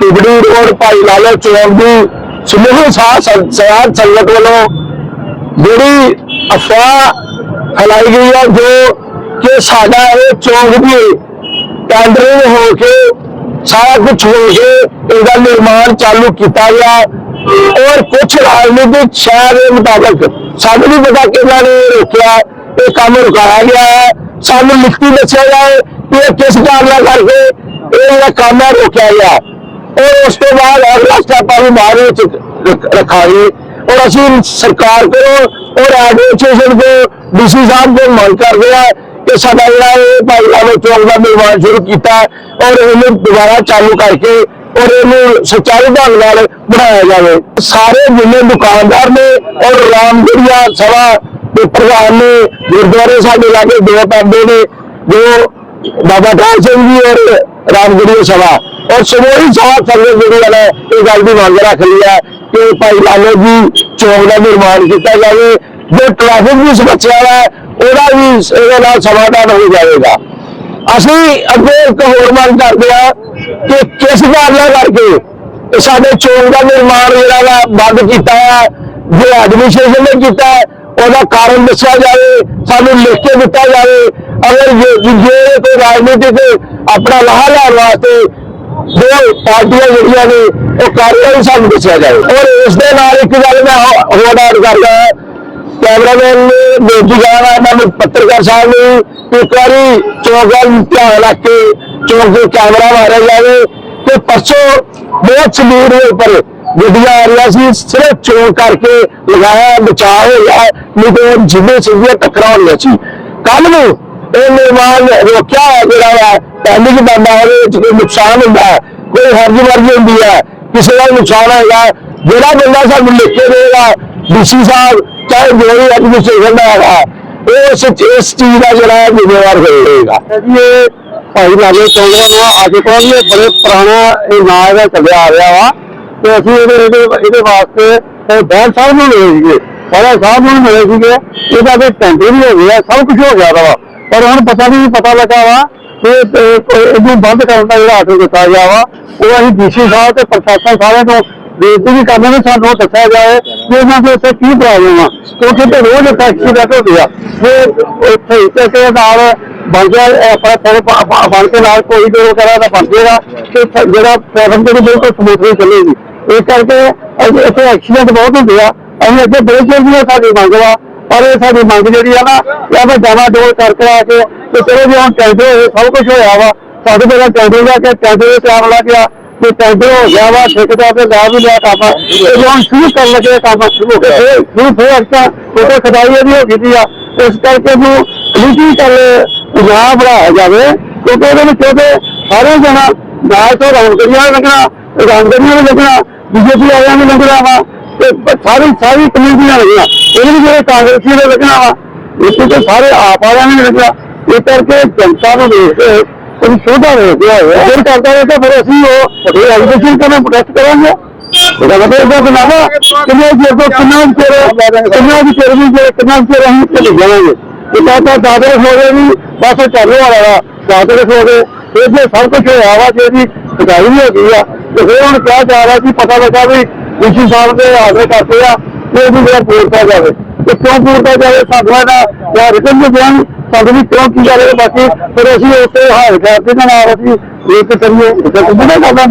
Tibri road ਭਾਈ ਲਾਲੋ ਚੌਂਕ ਦੀ ਸਮੂਹ ਸਾਹ ਸਵਾਰ ਸੰਗਤ ਵੱਲੋਂ ਜਿਹੜੀ ਅਫਵਾਹ ਫੈਲਾਈ ਗਈ ਹੈ, ਜੋ ਕਿ ਸਾਡਾ ਇਹ ਚੌਂਕ ਵੀ ਟੈਂਡਰਿੰਗ ਹੋ ਕੇ ਸਾਰਾ ਕੁਝ ਹੋ ਕੇ ਇਹਦਾ ਨਿਰਮਾਣ ਚਾਲੂ ਕੀਤਾ ਗਿਆ। ਔਰ ਕੁਝ ਰਾਜਨੀਤਿਕ ਸ਼ਹਿਰ ਦੇ ਮੁਤਾਬਕ ਸਾਨੂੰ ਵੀ ਪਤਾ ਕਿ ਇਹਨਾਂ ਨੇ ਇਹ ਰੋਕਿਆ, ਇਹ ਕੰਮ ਰੁਕਾਇਆ ਗਿਆ ਹੈ। ਸਾਨੂੰ ਲਿਖਤੀ ਦੱਸਿਆ ਜਾਏ ਕਿ ਇਹ ਕਿਸ ਕਾਰਨ ਕਰਕੇ ਇਹ ਜਿਹੜਾ ਕੰਮ ਹੈ ਰੋਕਿਆ ਗਿਆ। ਔਰ ਉਸ ਤੋਂ ਬਾਅਦ ਅਗਲਾ ਸਟੈਪ ਆ ਵੀ ਬਾਅਦ ਵਿੱਚ ਰੱਖਾਂਗੇ ਔਰ ਅਸੀਂ ਸਰਕਾਰ ਕੋਲੋਂ ਔਰ ਐਡਮਿਨਿਸਟ੍ਰੇਸ਼ਨ ਕੋ ਡੀਸੀ ਸਾਹਿਬ ਕੋਲ ਮੰਗ ਕਰਦੇ ਆ ਕਿ ਸਾਡਾ ਜਿਹੜਾ ਇਹ ਭਾਈ ਚੌਕ ਦਾ ਨਿਰਮਾਣ ਸ਼ੁਰੂ ਕੀਤਾ ਔਰ ਇਹਨੂੰ ਦੁਬਾਰਾ ਚਾਲੂ ਕਰਕੇ ਔਰ ਇਹਨੂੰ ਸੁਚਾਰੂ ਢੰਗ ਨਾਲ ਬਣਾਇਆ ਜਾਵੇ। ਸਾਰੇ ਜਿੰਨੇ ਦੁਕਾਨਦਾਰ ਨੇ ਔਰ ਰਾਮਗੜੀਆ ਸਭਾ ਦੇ ਪ੍ਰਧਾਨ ਨੇ, ਗੁਰਦੁਆਰੇ ਸਾਡੇ ਲਾਗੇ ਦੋ ਪੈਂਦੇ ਨੇ, ਜੋ ਬਾਬਾ ਟਾਲ ਸਿੰਘ ਜੀ ਔਰ ਰਾਮਗੜੀਆ ਸਭਾ। ਔਰ ਸਮੂਹੀ ਸਾਹਿਬ ਸੰਗਤ ਜਿਹੜੀ ਹੈ ਨਾ, ਇਹ ਗੱਲ ਦੀ ਮੰਗ ਰੱਖ ਲਈ ਹੈ ਕਿ ਭਾਈ ਲਾਲੋ ਜੀ ਚੌਕ ਦਾ ਨਿਰਮਾਣ ਕੀਤਾ ਜਾਵੇ ਜੋ ਟ੍ਰੈਫਿਕ ਦੀ ਸਮੱਸਿਆ ਹੈ ਉਹਦਾ ਵੀ ਇਹਦੇ ਨਾਲ ਸਮਾਧਾਨ ਹੋ ਜਾਵੇਗਾ। ਅਸੀਂ ਅੱਗੇ ਇੱਕ ਹੋਰ ਮੰਗ ਕਰਦੇ ਹਾਂ ਕਿ ਕਿਸ ਕਾਰਨਾਂ ਕਰਕੇ ਸਾਡੇ ਚੌਕ ਦਾ ਨਿਰਮਾਣ ਜਿਹੜਾ ਵਾ ਬੰਦ ਕੀਤਾ ਹੈ ਜੋ ਐਡਮਿਨਿਸਟ੍ਰੇਸ਼ਨ ਨੇ ਕੀਤਾ ਹੈ, ਉਹਦਾ ਕਾਰਨ ਦੱਸਿਆ ਜਾਵੇ ਸਾਨੂੰ ਲਿਖ ਕੇ ਦਿੱਤਾ ਜਾਵੇ। ਅਗਰ ਜੇ ਜੇ ਕੋਈ ਰਾਜਨੀਤਿਕ ਆਪਣਾ ਲਾਹਾ ਲੈਣ ਵਾਸਤੇ ਜੋ ਪਾਰਟੀਆਂ ਜਿਹੜੀਆਂ ਨੇ, ਉਹ ਕਾਰਵਾਈ ਸਾਨੂੰ ਦੱਸਿਆ ਜਾਵੇ। ਔਰ ਇਸ ਦੇ ਨਾਲ ਇੱਕ ਗੱਲ ਮੈਂ ਹੋਰ ਐਡ ਕਰਦਾ ਕੈਮਰਾਮੈਨ ਨੇ ਬੇਨਤੀ ਕਰਾਂਗਾ ਇਹਨਾਂ ਪੱਤਰਕਾਰ ਸਾਹਿਬ ਨੂੰ ਇੱਕ ਵਾਰੀ ਚੌਕ ਵੱਲ ਧਿਆਨ ਰੱਖ ਕੇ ਚੌਕ ਦੇ ਕੈਮਰਾ ਮਾਰਿਆ ਜਾਵੇ ਤੇ ਪਰਸੋਂ ਬਹੁਤ ਸਪੀਡ ਦੇ ਉੱਪਰ ਗੱਡੀਆਂ ਆ ਰਹੀਆਂ ਸੀ, ਸਿਰਫ ਚੌਕ ਕਰਕੇ ਲਗਾਇਆ, ਬਚਾਅ ਹੋ ਗਿਆ, ਨਹੀਂ ਤੇ ਉਹ ਸਿੱਧੀਆਂ ਟੱਕਰਾਂ ਹੋਈਆਂ ਸੀ। ਕੱਲ ਨੂੰ ਇਹ ਨਿਰਮਾਣ ਰੋਕਿਆ ਜਿਹੜਾ ਵਾ ਪੈਂਡਿੰਗ ਬੰਦਾ ਉਹਦੇ ਵਿੱਚ ਕੋਈ ਨੁਕਸਾਨ ਹੁੰਦਾ ਹੈ, ਕੋਈ ਹਰਜ ਵਰਜੀ ਹੁੰਦੀ ਹੈ, ਕਿਸੇ ਦਾ ਨੁਕਸਾਨ ਹੋਏਗਾ, ਜਿਹੜਾ ਬੰਦਾ ਸਾਨੂੰ ਲਿਖ ਕੇ ਦੇਗਾ ਡੀਸੀ ਸਾਹਿਬ, ਚਾਹੇ ਜੋ ਵੀ ਐਡਮਿਨਿਸਟ੍ਰੇਸ਼ਨ ਦਾ ਹੈਗਾ ਉਹ ਇਸ ਚੀਜ਼ ਦਾ ਜਿਹੜਾ ਜ਼ਿੰਮੇਵਾਰ ਹੋਏਗਾ ਇਹ ਭਾਈ ਲਾਗੇ ਚੌਂਕਾ ਨਾ ਅੱਜ ਕੋਲ ਇਹ ਬੜੇ ਪੁਰਾਣਾ ਇਹ ਨਾਂ ਇਹਦਾ ਚੱਲਿਆ ਆ ਰਿਹਾ ਵਾ, ਤੇ ਅਸੀਂ ਇਹਦੇ ਇਹਦੇ ਵਾਸਤੇ, ਇਹ ਸਾਹਿਬ ਨੂੰ ਮਿਲੇ ਸੀਗੇ ਬੜਾ ਸਾਹਿਬ ਨੂੰ ਮਿਲੇ ਸੀਗੇ, ਇਹਦਾ ਤੇ ਟੈਂਡਰ ਵੀ ਹੋ ਗਿਆ ਸਭ ਕੁਝ ਹੋ ਗਿਆ ਵਾ। ਪਰ ਹੁਣ ਪਤਾ ਨਹੀਂ ਪਤਾ ਲੱਗਾ ਵਾ ਇਹਨੂੰ ਬੰਦ ਕਰਨ ਦਾ ਜਿਹੜਾ ਆਰਡਰ ਦਿੱਤਾ ਗਿਆ ਵਾ, ਉਹ ਅਸੀਂ ਡੀਸੀ ਸਾਹਿਬ ਤੇ ਪ੍ਰਸ਼ਾਸਨ ਸਾਰਿਆਂ ਤੋਂ ਬੇਨਤੀ ਵੀ ਕਰਦੇ ਨੇ ਸਾਨੂੰ ਦੱਸਿਆ ਜਾਏ ਕਿ ਇਹਨਾਂ ਦੇ ਉੱਤੇ ਕੀ ਪ੍ਰੋਬਲਮ ਆ। ਕਿਉਂਕਿ ਤੇ ਰੋਜ਼ ਟੈਕਸੀ ਦਾ ਹੁੰਦੇ ਆ। ਜੇ ਇੱਥੇ ਇੱਥੇ ਕੇ ਨਾਲ ਬਣ ਗਿਆ ਆਪਣਾ ਥੋੜੇ ਬਣ ਕੇ ਨਾਲ ਕੋਈ ਜੋ ਕਰਾ ਦਾ ਬਣ ਜਾਏਗਾ ਤੇ ਜਿਹੜਾ ਪ੍ਰੋਬਲਮ ਜਿਹੜੀ ਬਿਲਕੁਲ ਸਮੂਥ ਨਹੀਂ ਚੱਲੇਗੀ। ਇਸ ਕਰਕੇ ਇੱਥੇ ਐਕਸੀਡੈਂਟ ਬਹੁਤ ਹੁੰਦੇ ਆ। ਅਸੀਂ ਅੱਗੇ ਬੜੇ ਚਿਰ ਦੀ ਸਾਡੀ ਮੰਗ ਵਾ, ਪਰ ਇਹ ਸਾਡੀ ਮੰਗ ਜਿਹੜੀ ਆ ਨਾ ਇਹ ਮੈਂ ਜਾਵਾ ਡੋਲ ਕਰਕੇ ਆ ਕੇ ਤੇ ਚਲੋ ਜੀ ਹੁਣ ਟੈਂਡਰ ਹੋਏ ਸਭ ਕੁਝ ਹੋਇਆ ਵਾ। ਸਾਡੇ ਜਿਹੜਾ ਟੈਂਡਰ ਦਾ ਕਿ ਟੈਂਡਰ ਦੇ ਟਾਈਮ ਲੱਗ ਗਿਆ ਤੇ ਟੈਂਡਰ ਹੋ ਗਿਆ ਵਾ ਠੇਕੇਦਾਰ ਤੇ ਲਾ ਵੀ ਲਿਆ ਕੰਮ। ਤੇ ਹੁਣ ਸ਼ੁਰੂ ਕਰਨ ਲੱਗੇ ਕੰਮ ਸ਼ੁਰੂ ਹੋ ਗਿਆ। ਸ਼ੁਰੂ ਫੇਰ ਅੱਛਾ ਉਹਦੇ ਖਦਾਈ ਇਹਦੀ ਹੋ ਗਈ ਆ। ਇਸ ਕਰਕੇ ਨੂੰ ਡਿਜੀਟਲ ਪੰਜਾਬ ਬਣਾਇਆ ਜਾਵੇ ਕਿਉਂਕਿ ਇਹਦੇ ਵਿੱਚ ਉਹਦੇ ਸਾਰੇ ਜਣਾ ਨਾਲ ਤੋਂ ਰੌਣਕੀਆਂ ਲੱਗਣਾ ਰੌਣਕੀਆਂ ਵੀ ਲੱਗਣਾ ਬੀਜੇਪੀ ਵਾਲਿਆਂ ਨੂੰ ਲੱਗਣਾ ਵਾ ਤੇ ਸਾਰੀ ਸਾਰੀ ਕਮਿਊਨਿਟੀਆਂ ਲੱਗਣਾ। ਇਹਦੇ ਵਿੱਚ ਜਿਹੜੇ ਕਾਂਗਰਸੀ ਦੇ ਲੱਗਣਾ ਵਾ ਇੱਥੇ ਤੇ ਸਾਰੇ ਆਪ ਵਾਲਿਆਂ ਨੇ ਲੱਗਣਾ। ਇਹ ਕਰਕੇ ਜਨਤਾ ਨੂੰ ਦੇਖ ਕੇ ਸ਼ੋਧਾ ਹੋ। ਗਿਆ ਫਿਰ ਕਰਦਾ ਹੈ ਤਾਂ ਫਿਰ ਅਸੀਂ ਉਹ ਇਹ ਐਜੂਕੇਸ਼ਨ ਪ੍ਰੋਟੈਸਟ ਕਰਾਂਗੇ? ਉਹਦਾ ਮਤਲਬ ਬਣਾਵਾ ਕਿੰਨੇ ਚਿਰ ਤੋਂ ਕਿੰਨਾ ਚਿਰ ਕਿੰਨਾ ਵੀ ਚਿਰ ਵੀ ਜੇ ਕਿੰਨਾ ਚਿਰ ਅਸੀਂ ਚੱਲ ਜਾਵਾਂਗੇ ਇਹ ਤਾਂ ਤਾਂ ਦਾਦੇ ਹੋ ਗਏ ਵੀ ਬਸ ਚੱਲੋ ਵਾਲਾ ਵਾ। ਹੋ ਗਏ। ਇਹ ਜੇ ਸਭ ਕੁਝ ਹੋਇਆ ਵਾ ਜੇ ਦੀ ਖਦਾਈ ਵੀ ਹੋ ਗਈ ਆ, ਤੇ ਫਿਰ ਹੁਣ ਕਿਹਾ ਜਾ ਰਿਹਾ ਕਿ ਪਤਾ ਲੱਗਾ ਵੀ ਡੀਸੀ ਸਾਹਿਬ ਦੇ ਆਰਡਰ ਕਰਦੇ ਆ ਕਿ ਇਹਦੀ ਜਿਹੜਾ ਪੂਰਤਾ ਜਾਵੇ। ਤੇ ਕਿਉਂ ਪੂਰਤਾ ਜਾਵੇ? ਸਾਨੂੰ ਦਾ ਜਾਂ ਰਿਟਰਨ ਦੇ ਬਿਆਨ ਸਾਡੇ ਵੀ ਕਿਉਂ ਕੀ ਜਾ ਰਿਹਾ ਬਾਕੀ, ਫਿਰ ਅਸੀਂ ਉੱਤੇ ਹਾਲ ਕਰਦੇ ਨਾਲ ਅਸੀਂ ਇਹ ਤੇ ਕਰੀਏ। ਇਹ ਤਾਂ ਕੁਝ ਨਹੀਂ ਕਰਦਾ